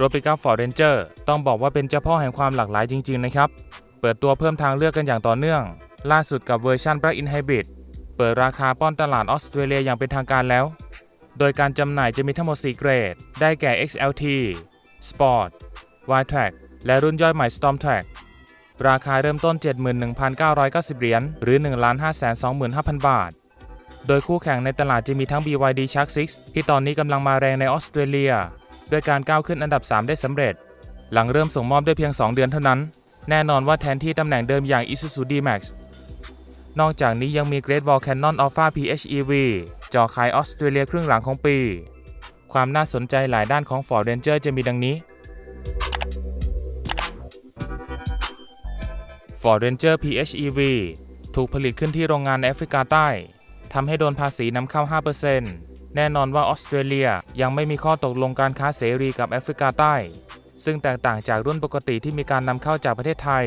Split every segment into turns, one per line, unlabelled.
รถปิกอัพ Ford Ranger ต้องบอกว่าเป็นเจ้าพ่อแห่งความหลากหลายจริง ๆ นะครับ เปิดตัวเพิ่มทางเลือกกันอย่างต่อเนื่อง ล่าสุดกับเวอร์ชัน Plug-in Hybrid เปิดราคาป้อนตลาดออสเตรเลียอย่างเป็นทางการแล้ว โดยการจำหน่ายจะมีทั้งหมด 4 เกรด ได้แก่ XLT Sport Y-Track และรุ่นย่อยใหม่ Storm Track ราคาเริ่มต้น 71,990 เหรียญ หรือ 1,525,000 บาท โดยคู่แข่งในตลาดจะมีทั้ง BYD Shark 6 ที่ตอนนี้กำลังมาแรงในออสเตรเลีย ด้วยการก้าวขึ้นอันดับ 3 ได้สำเร็จ หลังเริ่มส่งมอบได้เพียง 2 เดือนเท่านั้น แน่นอนว่าแทนที่ตำแหน่งเดิมอย่าง Isuzu D-Max นอกจากนี้ยังมี Great Wall Cannon Alpha PHEV จอขายออสเตรเลียครึ่งหลังของปี ความน่าสนใจหลายด้านของ Ford Ranger จะมีดังนี้ Ford Ranger PHEV ถูกผลิตขึ้นที่โรงงานในแอฟริกาใต้ ทำให้โดนภาษีนำเข้า 5% แน่นอนว่าออสเตรเลียยังไม่มีข้อตกลงการค้าเสรีกับแอฟริกาใต้ ซึ่งแตกต่างจากรุ่นปกติที่มีการนำเข้าจากประเทศไทย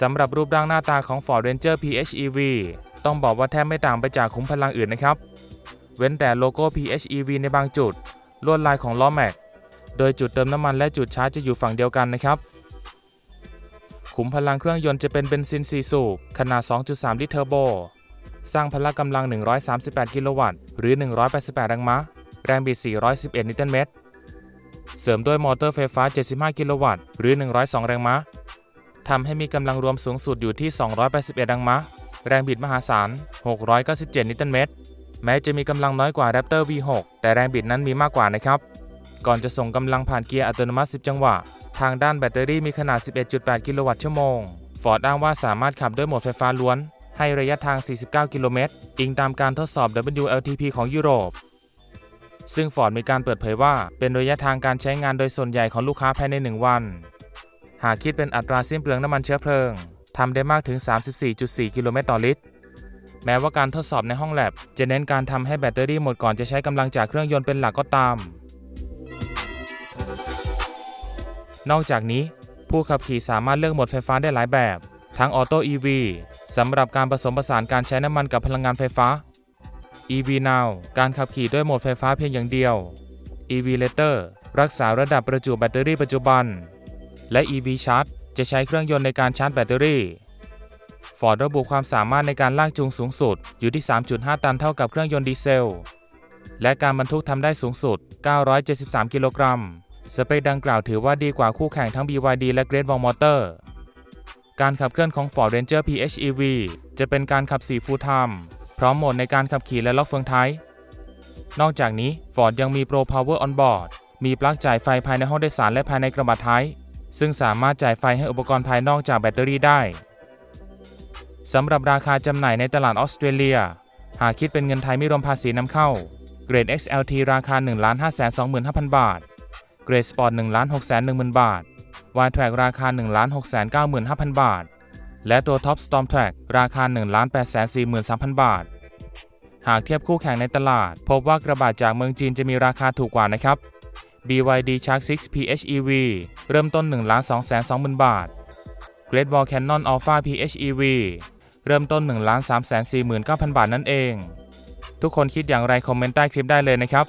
สำหรับรูปร่างหน้าตาของ Ford Ranger PHEV ต้องบอกว่าแทบไม่ต่างไปจากขุมพลังอื่นนะครับ เว้นแต่โลโก้ PHEV ในบางจุด ลวดลายของล้อแม็ก โดยจุดเติมน้ำมันและจุดชาร์จจะอยู่ฝั่งเดียวกันนะครับ ขุมพลังเครื่องยนต์จะเป็นเบนซิน4สูบขนาด 2.3 ลิตรเทอร์โบ สร้างพละกำลัง 138 กิโลวัตต์ หรือ 188 แรงม้า แรงบิด 411 นิวตันเมตร เสริมด้วยมอเตอร์ไฟฟ้า 75 กิโลวัตต์ หรือ 102 แรงม้า ทำให้มีกำลังรวมสูงสุดอยู่ที่ 281 แรงม้า แรงบิดมหาศาล 697 นิวตันเมตร แม้จะมีกำลังน้อยกว่า Raptor V6 แต่แรงบิดนั้นมีมากกว่านะครับ ก่อนจะส่งกำลังผ่านเกียร์อัตโนมัติ 10 จังหวะ ทางด้านแบตเตอรี่มีขนาด 11.8 กิโลวัตต์ชั่วโมง ฟอร์ดอ้างว่าสามารถขับด้วยโหมดไฟฟ้าล้วน ให้ระยะทาง 49 กิโลเมตร อิงตามการทดสอบ WLTP ของยุโรป ซึ่งฟอร์ดมีการเปิดเผยว่า เป็นระยะทางการใช้งานโดยส่วนใหญ่ของลูกค้าภายใน 1 วัน หากคิดเป็นอัตราสิ้นเปลืองน้ำมันเชื้อเพลิง ทำได้มากถึง 34.4 กิโลเมตรต่อลิตร แม้ว่าการทดสอบในห้องแลบ จะเน้นการทำให้แบตเตอรี่หมดก่อนจะใช้กำลังจากเครื่องยนต์เป็นหลักก็ตาม นอกจากนี้ผู้ขับขี่สามารถเลือกโหมดไฟฟ้าได้หลายแบบ ทั้งออโต้ EV สำหรับการผสมผสานการใช้น้ำมันกับพลังงานไฟฟ้า EV Now การขับขี่ด้วยโหมดไฟฟ้าเพียงอย่างเดียว EV Later รักษาระดับประจุแบตเตอรี่ปัจจุบัน และ EV Charge จะใช้เครื่องยนต์ในการชาร์จแบตเตอรี่ Ford ระบุความสามารถในการลากจูงสูงสุดอยู่ที่ 3.5 ตันเท่ากับเครื่องยนต์ดีเซล และการบรรทุกทำได้สูงสุด 973 กิโลกรัม สเปคดังกล่าวถือว่าดีกว่าคู่แข่งทั้ง BYD และ Great Wall Motor การขับเคลื่อนของ Ford Ranger PHEV จะเป็นการขับ4 Full Time พร้อมโหมดในการขับขี่และล็อกเฟืองท้าย นอกจากนี้ Ford ยังมี Pro Power on board มีปลั๊กจ่ายไฟภายในห้องโดยสารและภายในกระบะท้าย ซึ่งสามารถจ่ายไฟให้อุปกรณ์ภายนอกจากแบตเตอรี่ได้สำหรับราคาจำหน่ายในตลาดออสเตรเลีย หากคิดเป็นเงินไทยไม่รวมภาษีนำเข้า เกรด XLT ราคา 1,525,000 บาท เกรด Sport 1,610,000 บาท Y-Track ราคา 1,695,000 บาท และตัว Top Storm Track ราคา 1,843,000 บาท หากเทียบคู่แข่งในตลาด พบว่ากระบะจากเมืองจีนจะมีราคาถูกกว่านะครับ BYD Shark 6 PHEV เริ่มต้น 1 2 2 0 0 0 บาท Great Wall Cannon Alpha PHEV เริ่มต้น 1,349,000 บาทนั่นเอง ทุกคนคิดอย่างไรคอมเมนต์ใต้คลิปได้เลยนะครับ